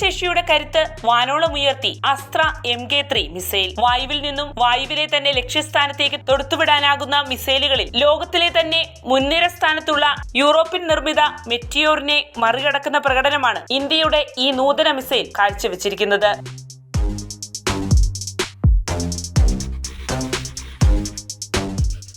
പ്രതിരോധശേഷിയുടെ കരുത്ത് വാനോളമുയർത്തി Astra M K three missile. വായുവിൽ നിന്നും വായുവിലെ തന്നെ ലക്ഷ്യസ്ഥാനത്തേക്ക് തൊടുത്തുവിടാനാകുന്ന മിസൈലുകളിൽ ലോകത്തിലെ തന്നെ മുൻനിര സ്ഥാനത്തുള്ള യൂറോപ്യൻ നിർമ്മിത മെറ്റിയോറിനെ മറികടക്കുന്ന പ്രകടനമാണ് ഇന്ത്യയുടെ ഈ നൂതന മിസൈൽ കാഴ്ചവെച്ചിരിക്കുന്നത്.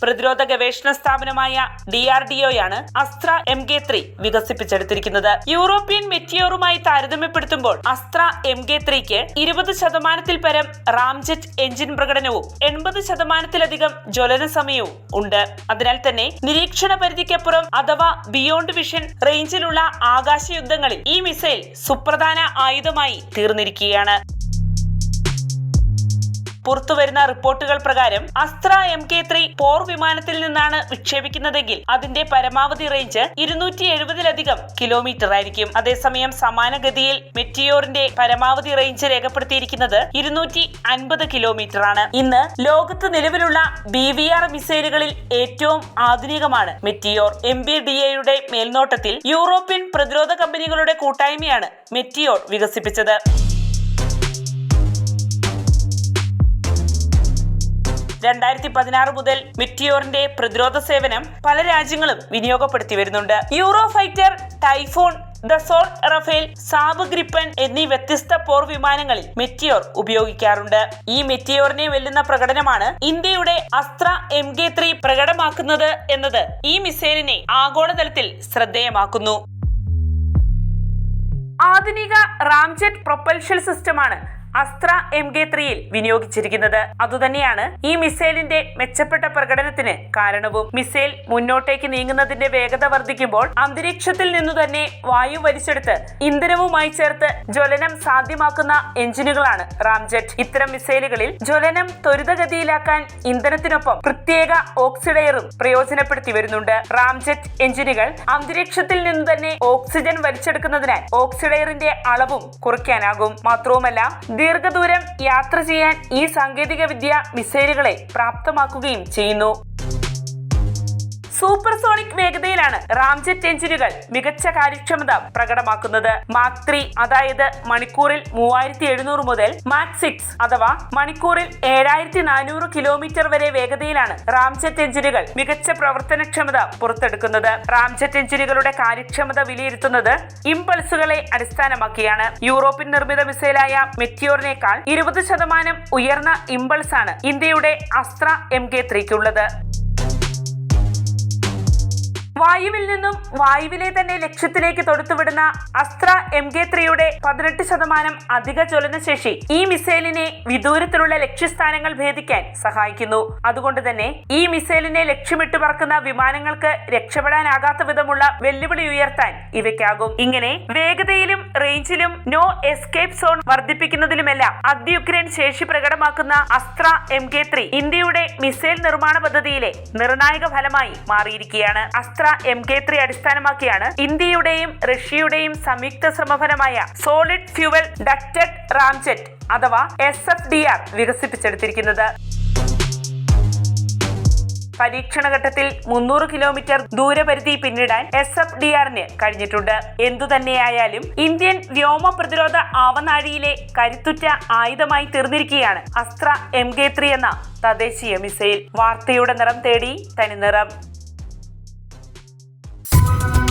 പ്രതിരോധ ഗവേഷണ സ്ഥാപനമായ ഡി ആർ ഡി ഒയാണ് അസ്ത്ര എം കെ ത്രീ വികസിപ്പിച്ചെടുത്തിരിക്കുന്നത്. യൂറോപ്യൻ മെറ്റിയോറുമായി താരതമ്യപ്പെടുത്തുമ്പോൾ അസ്ത്ര എം കെ ത്രീക്ക് ഇരുപത് ശതമാനത്തിൽ പരം റാംജെറ്റ് എഞ്ചിൻ പ്രകടനവും എൺപത് ശതമാനത്തിലധികം ജ്വലന സമയവും ഉണ്ട്. അതിനാൽ തന്നെ നിരീക്ഷണ പരിധിക്കപ്പുറം അഥവാ ബിയോണ്ട് വിഷൻ റേഞ്ചിലുള്ള ആകാശ യുദ്ധങ്ങളിൽ ഈ മിസൈൽ സുപ്രധാന ആയുധമായി തീർന്നിരിക്കുകയാണ്. പുറത്തുവരുന്ന റിപ്പോർട്ടുകൾ പ്രകാരം അസ്ത്ര എം കെ ത്രീ പോർ വിമാനത്തിൽ നിന്നാണ് വിക്ഷേപിക്കുന്നതെങ്കിൽ അതിന്റെ പരമാവധി റേഞ്ച് ഇരുന്നൂറ്റി എഴുപതിലധികം കിലോമീറ്റർ ആയിരിക്കും. അതേസമയം സമാനഗതിയിൽ മെറ്റിയോറിന്റെ പരമാവധി റേഞ്ച് രേഖപ്പെടുത്തിയിരിക്കുന്നത് ഇരുന്നൂറ്റി അൻപത് കിലോമീറ്റർ ആണ് ഇന്ന് ലോകത്ത് നിലവിലുള്ള ബി വി ആർ മിസൈലുകളിൽ ഏറ്റവും ആധുനികമാണ് മെറ്റിയോർ. എം ബി ഡി എയുടെ മേൽനോട്ടത്തിൽ യൂറോപ്യൻ പ്രതിരോധ കമ്പനികളുടെ കൂട്ടായ്മയാണ് മെറ്റിയോർ വികസിപ്പിച്ചത്. രണ്ടായിരത്തി പതിനാറ് മുതൽ മിറ്റിയോറിന്റെ പ്രതിരോധ സേവനം പല രാജ്യങ്ങളും വിനിയോഗപ്പെടുത്തി വരുന്നുണ്ട്. Eurofighter Typhoon Dassault Rafale Saab Gripen എന്നീ വ്യത്യസ്ത പോർ വിമാനങ്ങളിൽ മെറ്റിയോർ ഉപയോഗിക്കാറുണ്ട്. ഈ മെറ്റിയോറിനെ വെല്ലുന്ന പ്രകടനമാണ് ഇന്ത്യയുടെ അസ്ത്ര എം കെ ത്രീ പ്രകടമാക്കുന്നത് എന്നത് ഈ മിസൈലിനെ ആഗോളതലത്തിൽ ശ്രദ്ധേയമാക്കുന്നു. ആധുനിക റാംജെറ്റ് പ്രൊപ്പൽഷൻ സിസ്റ്റമാണ് അസ്ത്ര എം കെ ത്രീയിൽ വിനിയോഗിച്ചിരിക്കുന്നത്. അതുതന്നെയാണ് ഈ മിസൈലിന്റെ മെച്ചപ്പെട്ട പ്രകടനത്തിന് കാരണവും. മിസൈൽ മുന്നോട്ടേക്ക് നീങ്ങുന്നതിന്റെ വേഗത വർദ്ധിക്കുമ്പോൾ അന്തരീക്ഷത്തിൽ നിന്നു തന്നെ വായു വലിച്ചെടുത്ത് ഇന്ധനവുമായി ചേർത്ത് ജ്വലനം സാധ്യമാക്കുന്ന എഞ്ചിനുകളാണ് റാംജെറ്റ്. ഇത്തരം മിസൈലുകളിൽ ജ്വലനം ത്വരിതഗതിയിലാക്കാൻ ഇന്ധനത്തിനൊപ്പം പ്രത്യേക ഓക്സിഡയറും പ്രയോജനപ്പെടുത്തി വരുന്നുണ്ട്. റാംജെറ്റ് എഞ്ചിനുകൾ അന്തരീക്ഷത്തിൽ നിന്ന് തന്നെ ഓക്സിജൻ വലിച്ചെടുക്കുന്നതിനാൽ ഓക്സിഡയറിന്റെ അളവും കുറയ്ക്കാനാകും. മാത്രവുമല്ല ദീർഘദൂരം യാത്ര ചെയ്യാൻ ഈ സാങ്കേതിക വിദ്യ മിസൈലുകളെ പ്രാപ്തമാക്കുകയും ചെയ്യുന്നു. സൂപ്പർസോണിക് വേഗതയിലാണ് റാംജെറ്റ് എഞ്ചിനുകൾ മികച്ച കാര്യക്ഷമത പ്രകടമാക്കുന്നത്. മാക് ത്രീ അതായത് മണിക്കൂറിൽ മൂവായിരത്തി എഴുന്നൂറ് മുതൽ മാക് സിക്സ് അഥവാ മണിക്കൂറിൽ ഏഴായിരത്തി നാനൂറ് കിലോമീറ്റർ വരെ വേഗതയിലാണ് റാംജെറ്റ് എഞ്ചിനുകൾ മികച്ച പ്രവർത്തനക്ഷമത പുറത്തെടുക്കുന്നത്. റാംജെറ്റ് എഞ്ചിനുകളുടെ കാര്യക്ഷമത വിലയിരുത്തുന്നത് ഇംപൾസുകളെ അടിസ്ഥാനമാക്കിയാണ്. യൂറോപ്യൻ നിർമ്മിത മിസൈലായ മെറ്റിയോറിനേക്കാൾ ഇരുപത് ശതമാനം ഉയർന്ന ഇംപൾസ് ആണ് ഇന്ത്യയുടെ അസ്ത്ര എം കെ ത്രീക്കുള്ളത്. വായുവിൽ നിന്നും വായുവിലെ തന്നെ ലക്ഷ്യത്തിലേക്ക് തൊടുത്തുവിടുന്ന അസ്ത്ര എം കെ ത്രീയുടെ പതിനെട്ട് ശതമാനം അധിക ജ്വലനശേഷി ഈ മിസൈലിനെ വിദൂരത്തിലുള്ള ലക്ഷ്യസ്ഥാനങ്ങൾ ഭേദിക്കാൻ സഹായിക്കുന്നു. അതുകൊണ്ട് തന്നെ ഈ മിസൈലിനെ ലക്ഷ്യമിട്ട് പറക്കുന്ന വിമാനങ്ങൾക്ക് രക്ഷപ്പെടാനാകാത്ത വിധമുള്ള വെല്ലുവിളി ഉയർത്താൻ ഇവയ്ക്കാകും. ഇങ്ങനെ വേഗതയിലും റേഞ്ചിലും നോ എസ്കേപ്പ് സോൺ വർദ്ധിപ്പിക്കുന്നതിലുമെല്ലാം അത്യുഗ്രൻ ശേഷി പ്രകടമാക്കുന്ന അസ്ത്ര എം കെ ത്രീ ഇന്ത്യയുടെ മിസൈൽ നിർമ്മാണ പദ്ധതിയിലെ നിർണായക ഫലമായി മാറിയിരിക്കുകയാണ്. അസ്ത്ര എം കെ ത്രീ അടിസ്ഥാനമാക്കിയാണ് ഇന്ത്യയുടെയും റഷ്യയുടെയും സംയുക്ത ശ്രമഫലമായ സോളിഡ് ഫ്യൂവൽ ഡക്റ്റഡ് റാംജെറ്റ് അഥവാ എസ് എഫ് ഡി ആർ വികസിപ്പിച്ചെടുത്തിരിക്കുന്നത്. പരീക്ഷണഘട്ടത്തിൽ മുന്നൂറ് കിലോമീറ്റർ ദൂരപരിധി പിന്നിടാൻ എസ് എഫ് ഡി ആറിന് കഴിഞ്ഞിട്ടുണ്ട്. എന്തുതന്നെയായാലും ഇന്ത്യൻ വ്യോമ പ്രതിരോധ ആവനാഴിയിലെ കരുത്തുറ്റ ആയുധമായി തീർന്നിരിക്കുകയാണ് അസ്ത്ര എം കെ ത്രീ എന്ന തദ്ദേശീയ മിസൈൽ. വാർത്തയുടെ നിറം തേടി തനി നിറം. Thank you